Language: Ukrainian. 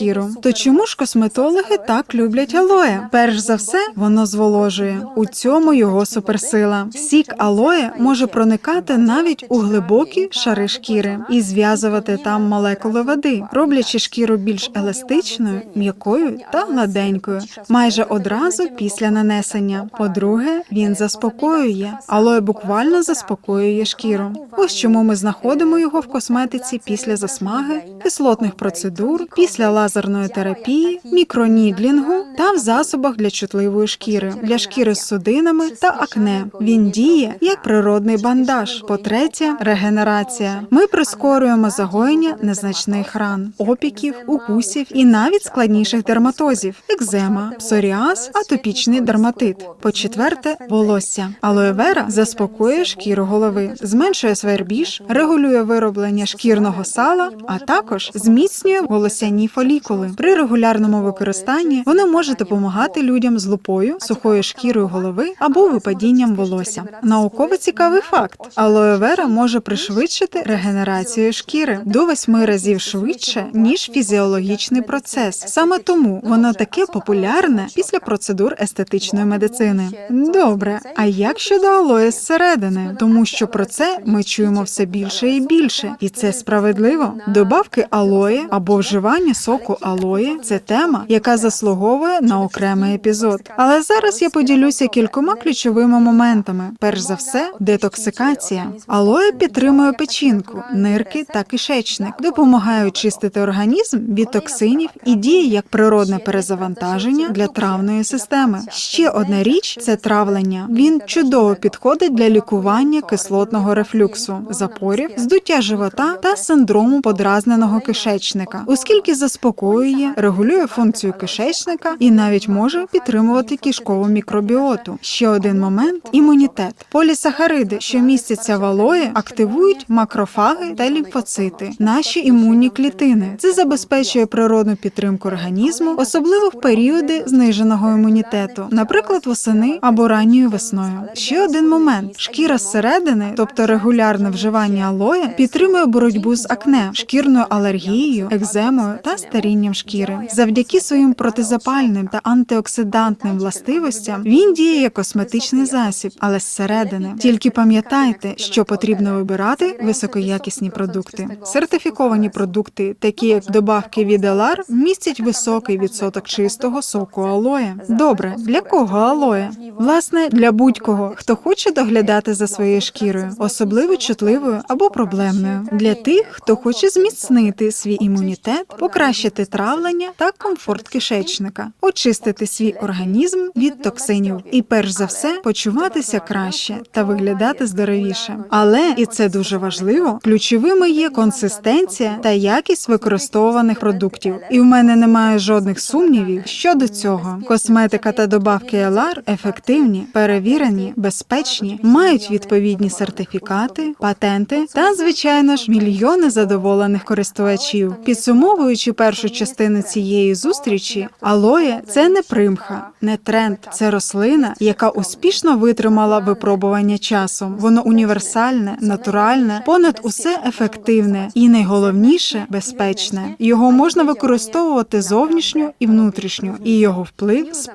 шкіру. То чому ж косметологи так люблять алоє? Перш за все, воно зволожує. У цьому його суперсила. Сік алоє може проникати навіть у глибокі шари шкіри і зв'язувати там молекули води, роблячи шкіру більш еластичною, м'якою та гладенькою, майже одразу після нанесення. По-друге, він заспокоює. Алоє буквально заспокоює шкіру. Ось чому ми знаходимо його в косметиці після засмаги, кислотних процедур, після лазерної терапії, мікронідлінгу та в засобах для чутливої шкіри, для шкіри з судинами та акне. Він діє як природний бандаж. По-третє, регенерація. Ми прискорюємо загоєння незначних ран, опіків, укусів і навіть складніших дерматозів, екзема, псоріаз, атопічний дерматит. По-четверте, волосся. Алоє вера заспокоює шкіру голови, зменшує свербіж, регулює вироблення шкірного сала, а також зміцнює волосяні фолікули. При регулярному використанні воно може допомагати людям з лупою, сухою шкірою голови або випадінням волосся. Науково цікавий факт: алоє вера може пришвидшити регенерацію шкіри до восьми разів швидше ніж фізіологічний процес. Саме тому воно таке популярне після процедур естетичної медицини. Добре, а як щодо алоє зсередини? Тому що про це ми чуємо все більше і більше, і це справедливо. Добавки алої або вживання соку алої це тема, яка заслуговує на окремий епізод. Але зараз я поділюся кількома ключовими моментами. Перш за все, детоксикація. Алоє підтримує печінку, нирки та кишечник, допомагає очистити організм від токсинів і діє як природне перезавантаження для травної системи. Ще одна річ це травлення. Він чудово підходить для лікування кислотного рефлюксу, запорів, здуття живота та синдрому подразненого кишечника, оскільки заспокоює, регулює функцію кишечника і навіть може підтримувати кишкову мікробіоту. Ще один момент імунітет. Полісахариди, що містяться в алої, активують макрофаги та лімфоцити, наші імунні клітини. Це забезпечує природну підтримку організму, особливо в періоди зниженого імунітету, наприклад, восени або ранньою весною. Ще один момент: шкіра зсередини, тобто регулярне вживання алоє, підтримує боротьбу з акне, шкірною алергією, екземою та старінням шкіри. Завдяки своїм протизапальним та антиоксидантним властивостям він діє як косметичний засіб, але зсередини. Тільки пам'ятайте, що потрібно вибирати високоякісні продукти. Сертифіковані продукти, такі як добавки від Елар, містять високий відсоток чистого соку алоє. Добре, для кого алоє? Власне, для будь-кого, хто хоче доглядати за своєю шкірою, особливо чутливою або проблемною. Для тих, хто хоче зміцнити свій імунітет, покращити травлення та комфорт кишечника, очистити свій організм від токсинів і, перш за все, почуватися краще та виглядати здоровіше. Але і це дуже важливо. Ключовими є консистенція та якість використовуваних продуктів. І в мене немає жодних сумнівів щодо цього. Косметика та добавки LR ефективні, перевірені, безпечні, мають відповідні сертифікати, патенти та, звичайно ж, мільйони задоволених користувачів. Підсумовуючи першу частину цієї зустрічі, алоє це не примха, не тренд, це рослина, яка успішно витримала випробування часом. Воно універсальне, натуральне, понад усе ефективне і найголовніше безпечне. Його можна використовувати зовнішньо і внутрішньо, і його вплив справді